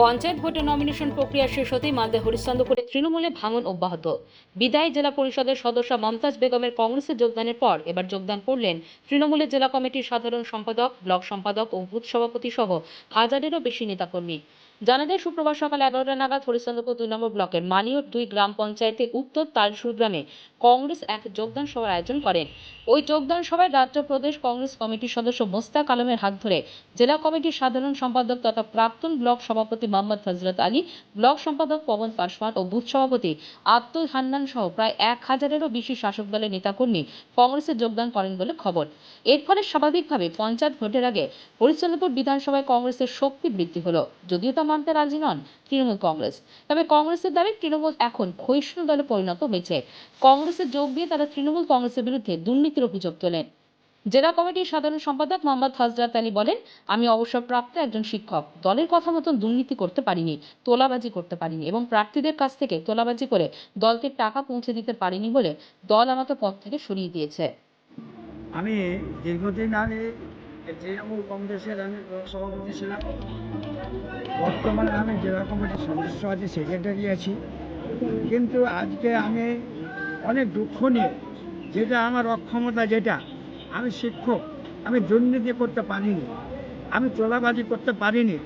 পঞ্চায়েত ভোটে নমিনেশন প্রক্রিয়া শেষ হতেই মালদা হরিশ্চন্দ্রপুরে তৃণমূলে ভাঙন অব্যাহত। বিদায় জেলা পরিষদের সদস্য মমতাজ বেগমের কংগ্রেসে যোগদানের পর এবার যোগদান করলেন তৃণমূলের জেলা কমিটির সাধারণ সম্পাদক, ব্লক সম্পাদক ও বুথ সভাপতি সহ হাজারেরও বেশি নেতাকর্মী। জানা যায়, শুক্রবার সকাল এগারোটা নাগাদ হরিশ্চন্দ্রপুর দুই নম্বর ব্লকের মানিয়র দুই গ্রাম পঞ্চায়েতের উত্তর তালসুর গ্রামে কংগ্রেস এক যোগদান সভার আয়োজন করেন। ওই যোগদান সভায় রাজ্য প্রদেশ কংগ্রেস কমিটির সদস্য মোস্তাক আলমের হাত ধরে জেলা কমিটির সাধারণ সম্পাদক তথা প্রাক্তন ব্লক সভাপতি মোহাম্মদ হজরত আলী, ব্লক সম্পাদক পবন পাসওয়ান ও বুথ সভাপতি আব্দুল হান্নান সহ প্রায় এক হাজারেরও বেশি শাসক দলের নেতাকর্মী কংগ্রেসে যোগদান করেন বলে খবর। এর ফলে স্বাভাবিকভাবে পঞ্চায়েত ভোটের আগে হরিশ্চন্দ্রপুর বিধানসভায় কংগ্রেসের শক্তি বৃদ্ধি হলো। যদিও তা মানতে রাজি নন তৃণমূল কংগ্রেস। তবে কংগ্রেসের দাবি তৃণমূল এখন ক্ষয়িষ্ণু দলে পরিণত হয়েছে। কংগ্রেসে যোগ দিয়ে তারা তৃণমূল কংগ্রেসের বিরুদ্ধে দুর্নীতির অভিযোগ তোলেন। জেলা কমিটির সাধারণ সম্পাদক মোহাম্মদ হজরত আলী বলেন, আমি অবসরপ্রাপ্ত একজন শিক্ষক। দলের কথা মতন দুর্নীতি করতে পারিনি, তোলাবাজি করতে পারিনি এবং প্রার্থীদের কাছ থেকে তোলাবাজি করে দলকে টাকা পৌঁছে দিতে পারিনি বলে দল আমাকে পদ থেকে সরিয়ে দিয়েছে। আমি দীর্ঘদিন আগে তৃণমূল কংগ্রেসের আমি সভাপতি ছিলাম বর্তমানে আমি জেলা কমিটির সদস্য আছি সেক্রেটারি আছি। কিন্তু আজকে আমি অনেক দুঃখ নিয়ে, যেটা আমার অক্ষমতা যেটা, আমি শিক্ষক, আমি দুর্নীতি করতে পারিনি, আমি তোলাবাজি করতে পারিনি।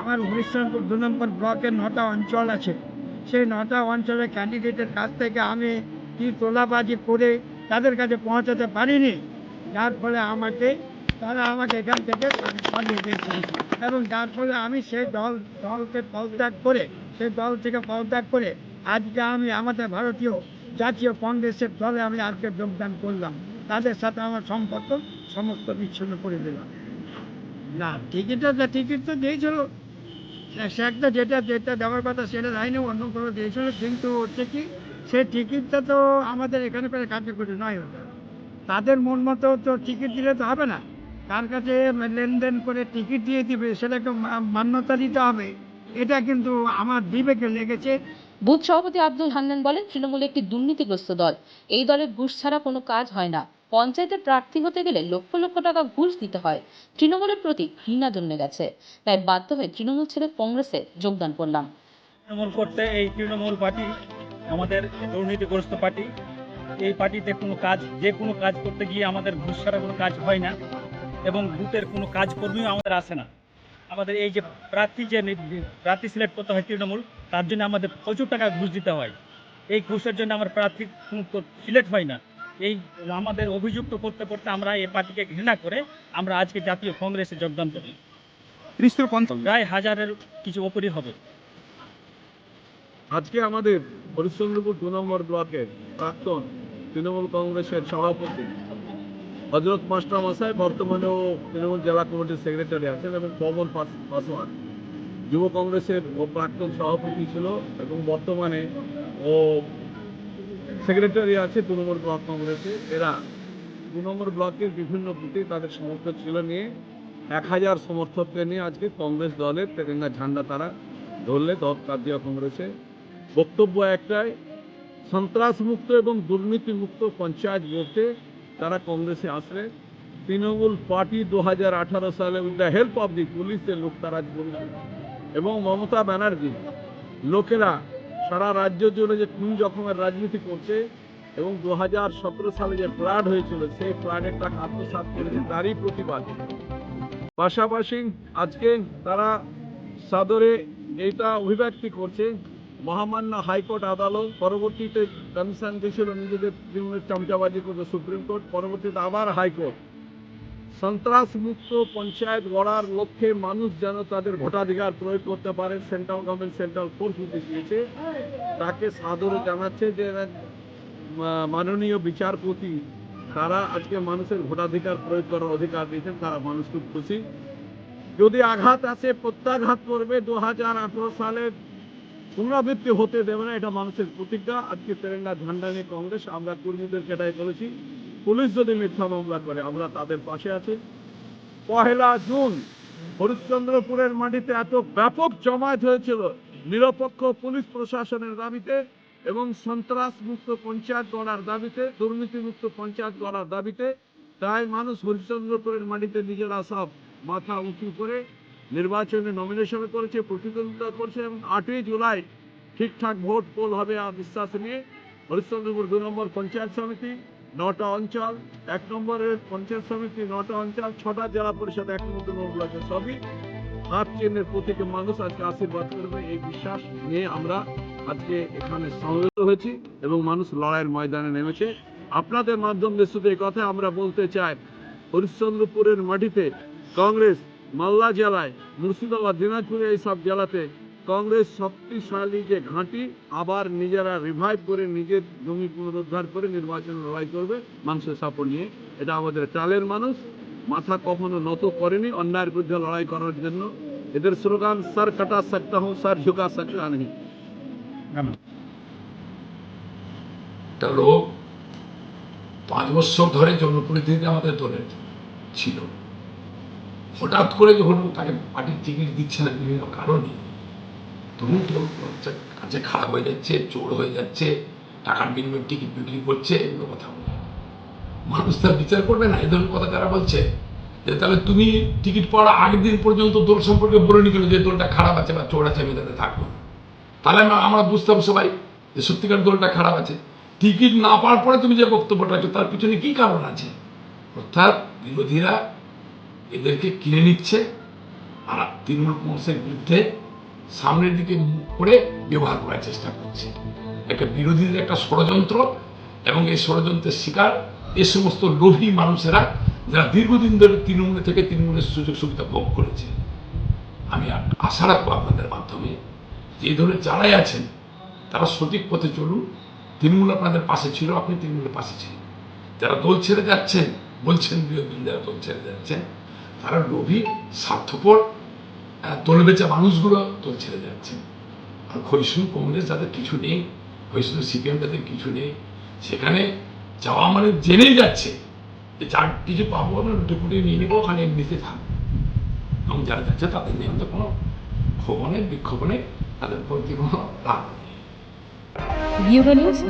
আমার হরিশ্চন্দ্রপুর দু নম্বর ব্লকের নটা অঞ্চল আছে, সেই নটা অঞ্চলের ক্যান্ডিডেটের কাছ থেকে আমি কি তোলাবাজি করে তাদের কাছে পৌঁছাতে পারিনি? যার ফলে আমাকে তারা আমাকে এখান থেকে সরিয়ে দিয়েছে। এবং ফলে আমি সেই দল, দলকে পদত্যাগ করে, সেই দল থেকে পদত্যাগ করে আজকে আমি আমাদের ভারতীয় জাতীয় কংগ্রেসের দলে আমি আজকে যোগদান করলাম। তাদের সাথে আমার সম্পর্ক সমস্ত বিচ্ছিন্ন করে দিলাম। না, টিকিটটা টিকিট তো দিয়েছিল। সে একটা যেটা যেটা দেওয়ার কথা সেটা দেয়নি, অন্য কোনো দিয়েছিল। কিন্তু হচ্ছে কি সেই টিকিটটা তো আমাদের এখানে করে কার্যকরী নয়। তাদের মন মতো তো টিকিট দিলে তো হবে না। তার কাছে লেনদেন করে টিকিট দিয়ে দিবে সেটাকে মান্যতা দিতে হবে। এটা কিন্তু আমার বিবেকে লেগেছে। বুথ সভাপতি আব্দুল হান্নান বলেন তৃণমূল একটি দুর্নীতিগ্রস্ত দল। এই দলের ঘুষ ছাড়া কোনো কাজ হয় না। পঞ্চায়েতের প্রার্থী হতে গেলে লক্ষ লক্ষ টাকা ঘুষ দিতে হয়। তৃণমূলের প্রতি ঘৃণা জন্মে গেছে। তাই বাধ্য হয়ে তৃণমূল ছেড়ে কংগ্রেসে যোগদান করলাম। তৃণমূল করতে এই তৃণমূল পার্টি আমাদের দুর্নীতিগ্রস্ত পার্টি। এই পার্টিতে কোনো কাজ যে কোনো কাজ করতে গিয়ে আমাদের ঘুষ ছাড়া কোনো কাজ হয় না। এবং বুথের কোনো কাজকর্মীও আমাদের আসে না। আমাদের এই যে প্রার্থী যে প্রার্থী সিলেক্ট করতে হয় তৃণমূল তার জন্য আমাদের প্রচুর টাকা ঘুষ দিতে হয়। এই ঘুষের জন্য আমার প্রার্থী সিলেক্ট হয় না। এই আমাদের অভিযুক্ত করতে করতে আমরা এই পার্টিকে ঘৃণা করে আমরা আজকে জাতীয় কংগ্রেসে যোগদান করি। প্রায় হাজারের কিছু ওপরই হবে। আজকে আমাদের হরিশ্চন্দ্রপুর দু নম্বর ব্লকের প্রাক্তন তৃণমূল কংগ্রেসের সভাপতি হজরত মাস্টার মশাই বর্তমানেও তৃণমূল জেলা কমিটির সেক্রেটারি আছেন এবং পবন পাস- পাসওয়ান যুব কংগ্রেসের ও প্রাক্তন সভাপতি ছিল এবং বর্তমানে ও সেক্রেটারি আছে তৃণমূল ব্লক কংগ্রেসে এরা দু নম্বর ব্লকের বিভিন্ন বুথে তাদের সমর্থক ছিল নিয়ে এক হাজার সমর্থককে নিয়ে আজকে কংগ্রেস দলের তেরেঙ্গা ঝান্ডা তারা ধরলে জাতীয় কংগ্রেসে। বক্তব্য একটাই, সন্ত্রাসমুক্ত এবং দুর্নীতিমুক্ত পঞ্চায়েত গড়তে তারা কংগ্রেসে আসলে তৃণমূল পার্টি দু হাজার আঠারো সালে with the help of the পুলিশের লুটতারাজ করেছে এবং মমতা ব্যানার্জি, লোকেরা সারা রাজ্য জুড়ে যে কোন রকমের রাজনীতি করছে এবং দু হাজার সতেরো সালে যে ফ্লাড হয়েছিল, সেই ফ্লাডের টাকা আত্মসাৎ করেছে তারই প্রতিবাদ। পাশাপাশি আজকে তারা সাদরে এইটা অভিব্যক্তি করছে মহামান্য হাইকোর্ট আদালত পরবর্তীতে কমিশন দিয়েছিল নিজেদের তৃণমূলের চামচাবাজি করতে সুপ্রিম কোর্ট, পরবর্তীতে আবার হাইকোর্ট। সন্ত্রাস মুক্ত পঞ্চায়েত গড়ার লক্ষ্যে মানুষ যেন তাদের ভোটাধিকার প্রয়োগ করতে পারে, সেন্ট্রাল গভর্নমেন্ট সেন্ট্রাল হতে দিয়েছে। তাকে সাদরে জানাচ্ছে যে মাননীয় বিচারপতি, তারা আজকে মানুষের ভোটাধিকার প্রয়োগ করার অধিকার দিয়েছেন, তারা মানুষ খুব খুশি। যদি আঘাত আসে, প্রত্যাঘাত করবে দু সালের পুনরাবৃত্তি হতে দেবে না, এটা মানুষের প্রতিজ্ঞা। আজকে তেরেঙ্গা ঝান্ডা নিয়ে কংগ্রেস, আমরা কর্মীদেরকে এটাই বলেছি পুলিশ যদি মিথ্যা মামলা করে, আমরা তাদের পাশে আছি। পহেলা জুন, হরিশ্চন্দ্রপুরের মাটিতে এত ব্যাপক জমায়েত হয়েছিল নিরপেক্ষ পুলিশ প্রশাসনের দাবিতে এবং সন্ত্রাস মুক্ত পঞ্চায়েত গড়ার দাবিতে দুর্নীতি মুক্ত পঞ্চায়েত গড়ার দাবিতে। তাই মানুষ হরিশ্চন্দ্রপুরের মাটিতে নিজেরা সব মাথা উঁচু করে নির্বাচনে নমিনেশন করেছে, প্রতিদ্বন্দ্বিতা করছে এবং আটই জুলাই ঠিকঠাক ভোট পোল হবে আর বিশ্বাস নিয়ে হরিশ্চন্দ্রপুর দু নম্বর পঞ্চায়েত সমিতি, নটা অঞ্চল, এক নম্বরের পঞ্চায়েত সমিতি, নটা অঞ্চল, ছটা জেলা পরিষদ, এক নম্বর দু সবই হাত চিহ্নের প্রতীকে মানুষ আজকে আশীর্বাদ করবে এই বিশ্বাস নিয়ে আমরা আজকে এখানে সমবেত হয়েছি এবং মানুষ লড়াইয়ের ময়দানে নেমেছে। আপনাদের মাধ্যম শুধু এই কথা আমরা বলতে চাই, হরিশ্চন্দ্রপুরের মাটিতে কংগ্রেস মালদা জেলায় মুর্শিদাবাদ দিনাজপুরে এই সব জেলাতে কংগ্রেস শক্তিশালী যে ঘাঁটি আবার নিজেরা রিভাইভ করে নিজের জমি পুনরুদ্ধার করে নির্বাচন লড়াই করবে মানুষের সাপোর্ট নিয়ে। এটা আমাদের চালের মানুষ মাথা কখনো নত করেনি অন্যায়ের বিরুদ্ধে লড়াই করার জন্য। এদের স্লোগান সর কাটা সকতা হুঁ সর ঝুঁকা সকতা নেই। একটা লোক পাঁচ বছর ধরে জনপ্রতিনিধি আমাদের দলের ছিল। হঠাৎ করে যখন তাকে পার্টির টিকিট দিচ্ছে না, বিভিন্ন কারণে তখন তো কাছে খারাপ হয়ে যাচ্ছে, চোর হয়ে যাচ্ছে, টাকার বিনিময়ে টিকিট বিক্রি করছে, এগুলো কথা বলে। মানুষ তার বিচার করবে না, এই ধরনের কথা যারা বলছে, যে তাহলে তুমি টিকিট পাওয়ার আগের দিন পর্যন্ত দল সম্পর্কে বলে নিল যে দলটা খারাপ আছে বা চোর আছে, আমি তাতে থাকব। তাহলে আমরা বুঝতাম সবাই যে সত্যিকার দলটা খারাপ আছে। টিকিট না পাওয়ার পরে তুমি যে বক্তব্যটা তার পিছনে কি কারণ আছে? অর্থাৎ বিরোধীরা এদেরকে কিনে নিচ্ছে আর তৃণমূল কংগ্রেসের বিরুদ্ধে সামনের দিকে মুখ করে ব্যবহার করার চেষ্টা করছে। একটা বিরোধীদের একটা ষড়যন্ত্র এবং এই ষড়যন্ত্রের শিকার এ সমস্ত লোভী মানুষেরা যারা দীর্ঘদিন ধরে তৃণমূল থেকে তৃণমূলের সুযোগ সুবিধা ভোগ করেছে। আমি আশা রাখব আপনাদের মাধ্যমে যে ধরনের যারাই আছেন, তারা সঠিক পথে চলুন। তৃণমূল আপনাদের পাশে ছিল, আপনি তৃণমূলের পাশে ছিলেন। যারা দল ছেড়ে যাচ্ছেন, বলছেন বিরোধী যারা দল ছেড়ে যাচ্ছেন তারা লোভী, স্বার্থপর দল বেচা মানুষগুলো দল ছেড়ে যাচ্ছে। আর ক্ষয়িষ্ণু কংগ্রেস যাদের কিছু নেই, ক্ষয়িষ্ণু সিপিএম যাদের কিছু নেই, সেখানে যাওয়া মানে জেনেই যাচ্ছে যে যা কিছু পাবো আমরা লুটে ফুটে নিয়ে নেব, ওখানে এমনিতে থাকব এবং যারা যাচ্ছে তাদের নিয়ে আমাদের কোনো ক্ষোভনে বিক্ষোভনে তাদের প্রতি কোনো লাভ নেই।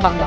বাংলা